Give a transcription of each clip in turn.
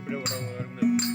குறிப்பிட்ட உறவுகள்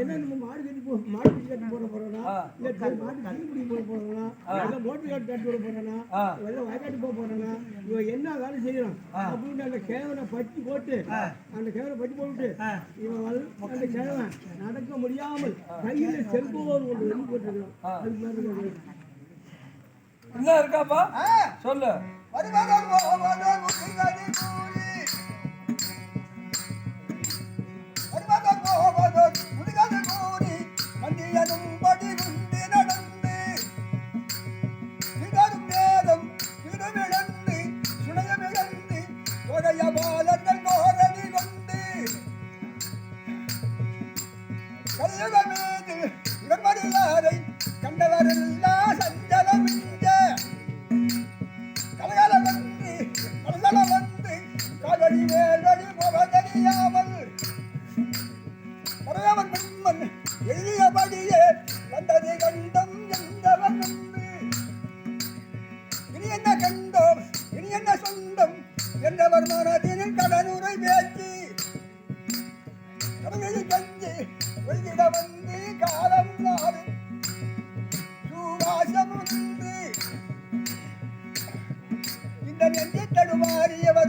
என்ன நம்ம மாடு கட்டி போ மாடு கட்டி போட போறோம்னா இல்ல மாடு கட்டி பிடி போட போறோம்னா இல்ல மோட்டர் காட்டு கட்டி போட போறோம்னா இல்ல வயக்காட்டு போக போறோம்னா இவன் என்ன வேலை செய்யணும் அப்படின்னு அந்த கேவனை பட்டி போட்டு அந்த கேவனை பட்டி போட்டு இவன் அந்த கிழவன் நடக்க முடியாமல் கையில செல்போன் ஒன்று வெளி போட்டுருக்கான். அது மாதிரி என்ன? இருக்காப்பா. சொல்லு. வருவாங்க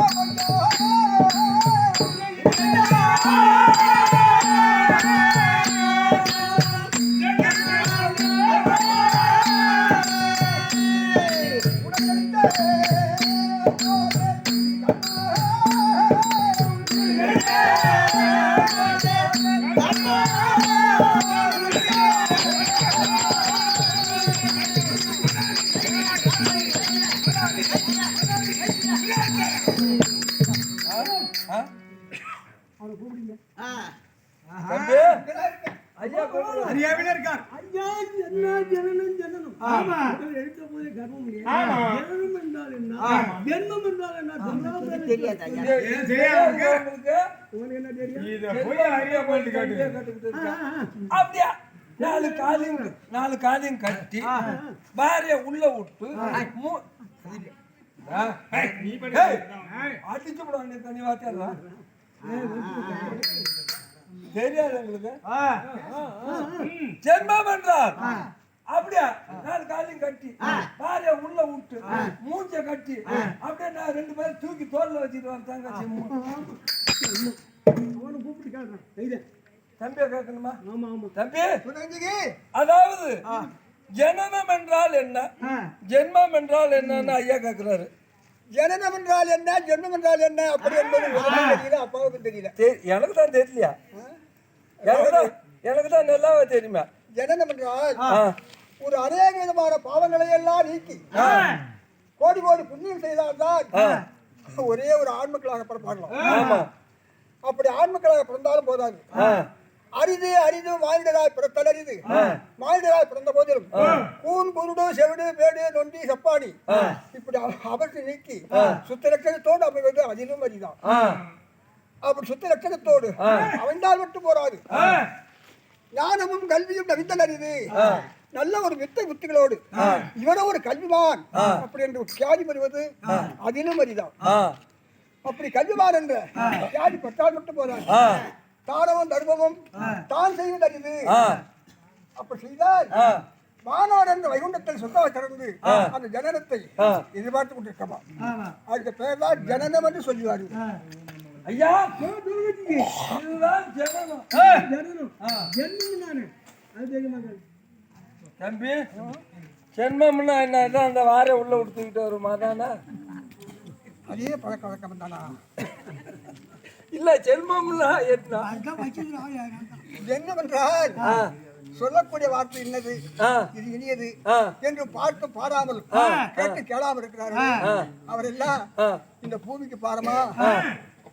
Yeah. கூப்பிடுங்க. ஐயா என்ன ஜனனம் ஜனனம். ஆமா எடுத்த என்ன? ஜென்மம் என்றால் என்ன? தெரியாது உங்களுக்கு? அப்படியா? நாலு காலையும் நாலு காலையும் கட்டி பாரிய உள்ள விட்டு அடிச்சு போடுவாங்க தனி வாத்தியாரா தெரியாது உங்களுக்கு? ஜென்மம் என்றார் அப்படியா? நாலு காலையும் கட்டி பாரிய உள்ள விட்டு மூஞ்ச கட்டி அப்படியே நான் ரெண்டு பேரும் தூக்கி தோல்ல வச்சுட்டு வரேன் தங்கச்சி அவனை கூப்பிட்டு கேட்கறான் தம்பியை கேட்கணுமா? ஆமா ஆமா. தம்பி! அதாவது ஜனனம் என்றால் என்ன? ஜென்மம் என்றால் என்னன்னு ஐயா கேட்கிறாரு ஜனனம் என்றால் என்ன? ஜென்மம் என்றால் என்ன? அப்படி என்பது தெரியல அப்பாவுக்கும் தெரியல. எனக்கு தான் தெரியலையா? எனக்கு தான் எனக்கு தான் நல்லாவே தெரியுமா. ஜனனம் என்றால். ஒரு அநேக விதமான பாவங்களை எல்லாம் நீக்கி கோடி கோடி புண்ணியம் செய்தால்தான் ஒரே ஒரு ஆண்மக்களாக பிறப்பாடலாம் அப்படி ஆண்மக்களாக பிறந்தாலும் போதாது. அரிது அரிது மானிடராய் பிறத்தல் அரிது மானிடராய் பிறந்த போதிலும் கூன் குருடு செவிடு பேடு நொண்டி செப்பாடி இப்படி அவ- அவற்றை நீக்கி சுத்த லட்சணத்தோடு அமைவது அதிலும் அரிதான். அப்படி சுத்த லட்சணத்தோடு அமைந்தால் மட்டும் போராது. ஞானமும் கல்வியும் நவித்தல் அரிது நல்ல ஒரு வித்தை புத்திகளோடு இவனோ ஒரு கல்விமான் அப்படி என்று கியாதி பெறுவது அதிலும் அரிதான். அப்படி கல்விமான் என்ற கியாதி பெற்றால் மட்டும் போதாது. தானமும் தர்மமும் தான் செய்வது அரிது ஆ. அப்படி செய்தால். மாணவர் என்ற வைகுண்டத்தில் சொத்தாக திறந்து அந்த ஜனனத்தை. எதிர்பார்த்து கொண்டிருக்கமா? அதுக்கு பேர் தான் ஜனனம் என்று சொல்லுவாரு. ஐயா. இதுதான் ஜனனம். ஜனனம். ஜென்மம் நானு. அது தெரியுமா கேளு. தம்பி ஜென்மம்னா என்ன? அந்த வாரை உள்ள கொடுத்துக்கிட்டு வருமா தானே அதே பழக்க வழக்கம் தானா? இல்ல என்ன? ஜென்மம் என்றால் ஆ. சொல்லக்கூடிய வார்த்தை என்னது. இது இனியது. என்று பார்த்து பாராமல் கேட்டு கேளாமல் இருக்கிறார்கள். அவரெல்லாம். இந்த பூமிக்கு பாரமா.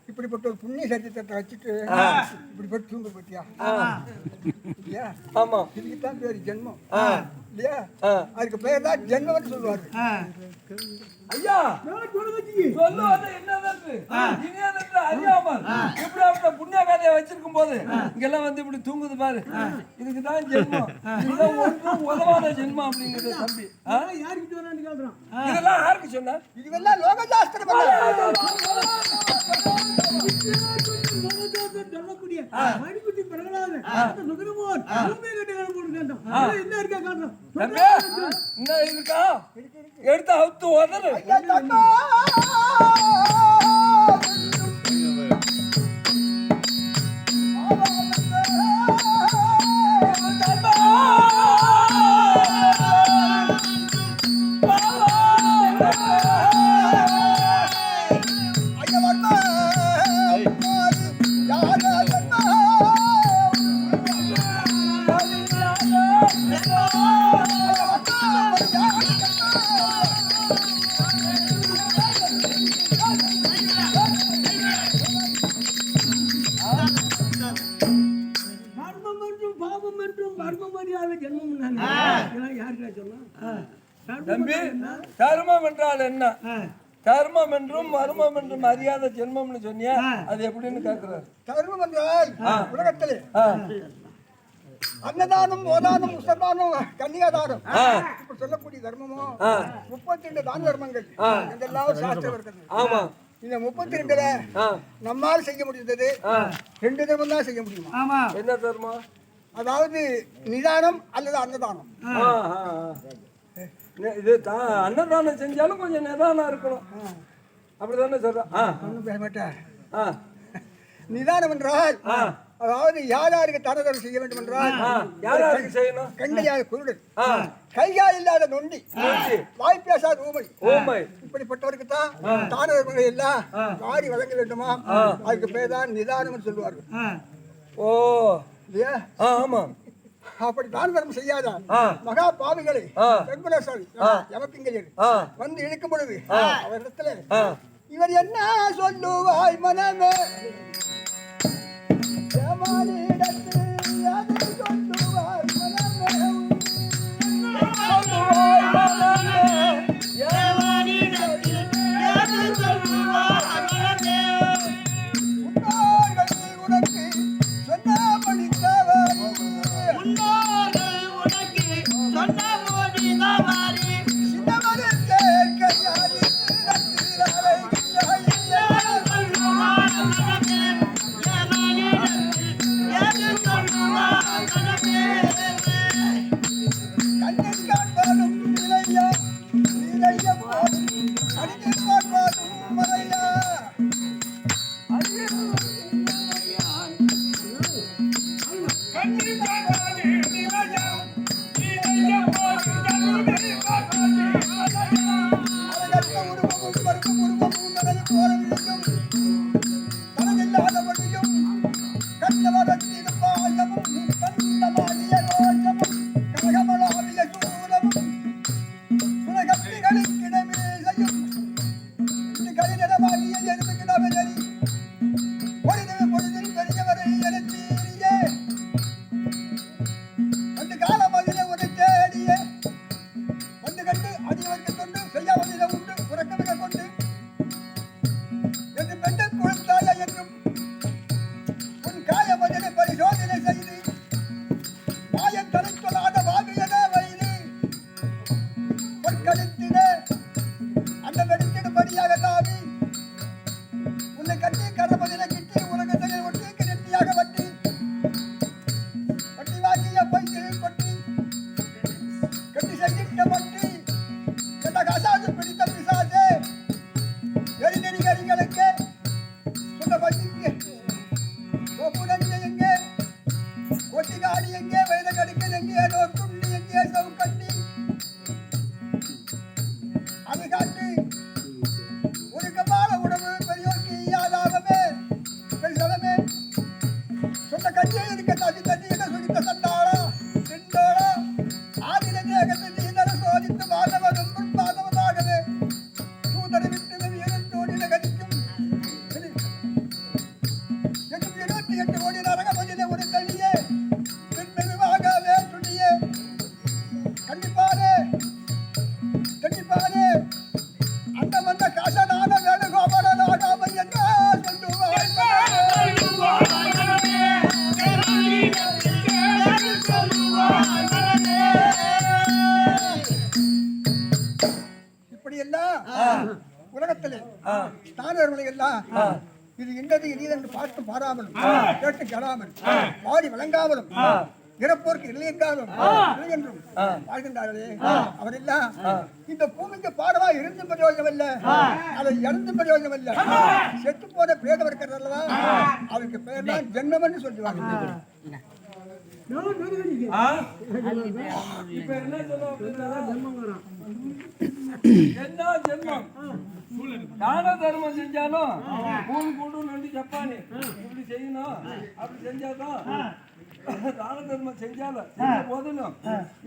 இப்படிப்பட்ட ஒரு புண்ணிய சத்தியத்தை வச்சுட்டு இப்படிப்பட்ட தூங்க பத்தியா இல்லையா? ஆமா. இதுக்குத்தான் பேரு ஜென்மம். இல்லையா? ஆ. அதுக்கு பேர் தான் ஜென்மம்னு சொல்லுவாரு. ஐயா! புண்ணிய கதையை வச்சிருக்கும் போது இங்கெல்லாம் வந்து இப்படி தூங்குது பாரு. இதுக்கு தான் ஜென்மம். ஒன்றும் உதவாத ஜென்மம் அப்படிங்கிறது தம்பி. கேட்கறான். இதெல்லாம் யாருக்கு சொன்ன? இதுவெல்லாம் லோகசாஸ்திரம் அல்ல. சொல்லக்கூடிய மணிக்குட்டி பிரகலாதன், அந்த சுந்தரமோகன், பூமியை கட்டி வேலை போட்டு கேட்டான். அதான் என்ன இருக்கா. தம்பி என்ன இருக்கா. எடுத்து அவுத்து உதறு தர்மம் என்றால் என்ன. தர்மம் என்றும் மர்மம் என்றும் அறியாத ஜென்மம்னு சொன்னியா? அது எப்படின்னு கேக்குறாரு. தர்மம் என்றால் உலகத்திலே. அன்னதானம் ஓதானம் உசதானம் கன்னியாதானம். ஆ. இப்ப சொல்லக்கூடிய தர்மமோ. முப்பத்தி ரெண்டு தான தர்மங்கள். இதெல்லாம் சாஸ்திரம் ஆமா. இந்த முப்பத்தி ரெண்டுல. நம்மால் செய்ய முடிந்தது. ரெண்டு தர்மம் தான் செய்ய முடியுமா. ஆமா. என்ன தர்மம்? அதாவது நிதானம் அல்லது அன்னதானம். இது தா- அன்னதானம் செஞ்சாலும் கொஞ்சம் நிதானம் இருக்கணும். அப்படிதானே சொல்றேன் ஆ, ஒண்ணும் பேச மாட்டேன் ஆ, நிதானம் என்றால் அதாவது யார் யாருக்கு தான தர்மம் செய்ய வேண்டும் என்றால். யார் யாருக்கு செய்யணும்? கண்டையாத குருடன். ஆ, கைகால் இல்லாத நொண்டி. வாய் பேசாத ஊமை. ஊமை. இப்படிப்பட்டவருக்கு தான் தான தர்மங்களை எல்லாம் வாரி வழங்க வேண்டுமா? அதுக்கு பேர் தான் நிதானம் சொல்லுவார்கள். ஓ இல்லையா? ஆ, ஆமா அப்படி தான தர்மம் செய்யாத. மகா பாவிகளை எமக்கிங்கர் ஆ. வந்து இழுக்கும் பொழுது அவரிடத்துல ஆ. இவர் என்ன சொல்லுவாய் மனமே? சொல்லுவாய்? ಒಬ್ಬುಡಂಗೆ ಹೆಂಗೆ ಒಟ್ಟಿಗಾಡಿ ಹೆಂಗೆ ವೈದಗಡಿಕೆ ಹೆಂಗೆ ನೋಡ್ಕೊಂಡು ಹೆಂಗೆ ಸೌಕರ್ಯ இப்படி எல்லாம் உலகத்திலே ஸ்தானர்களை எல்லாம் இது இன்னது இனியது என்று பார்த்து பாராமலும் கேட்டு கெடாமல் பாடி வழங்காமலும் இறப்போருக்கு இல்லை என்றாலும் இல்லை என்றும் வாழ்கின்றார்களே. அவரெல்லாம் இந்த பூமிக்கு பாடவா இருந்து பிரயோஜனம் இல்ல அதை இறந்து பிரயோஜனம் இல்ல செத்து போன பேதம் இருக்கிறது அல்லவா அவருக்கு பேர் தான் ஜென்மம் என்று சொல்லுவாங்க என்ன அப்படின்னா, என்ன ஜென்மம்? தான தர்மம் செஞ்சாலும் கூடு நொண்டி சப்பானி. இப்படி செய்யணும். அப்படி செஞ்சாதான் தான தர்மம் செஞ்சாலும் செஞ்ச போதிலும்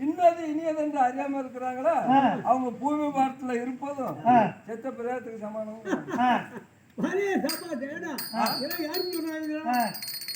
இன்னது இனியது என்று அறியாம இருக்கிறாங்களா அவங்க பூமி பாரத்துல இருப்பதும் செத்த பிரேதத்துக்கு சமானம் யாருக்கு சொன்னாங்க?